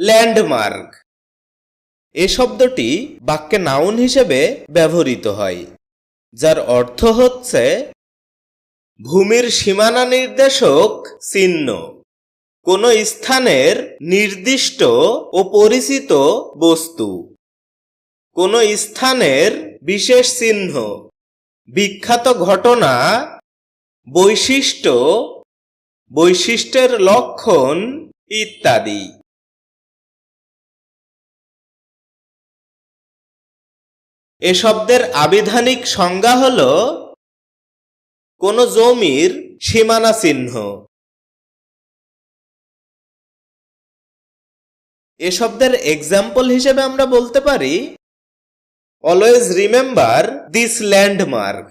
Landmark. এ শব্দটি বাক্যে noun হিসেবে ব্যবহৃত হয়, যার অর্থ হচ্ছে ভূমির সীমানা নির্দেশক চিহ্ন। কোনো স্থানের নির্দিষ্ট ও পরিচিত বস্তু, কোনো স্থানের বিশেষ চিহ্ন, বিখ্যাত ঘটনা, বৈশিষ্ট্য, বৈশিষ্ট্যের লক্ষণ ইত্যাদি। এ শব্দের আবিধানিক সংজ্ঞা হল কোন জমির সীমানা চিহ্ন। এ শব্দের এক্সাম্পল হিসেবে আমরা বলতে পারি অলওয়েজ রিমেম্বার দিস ল্যান্ডমার্ক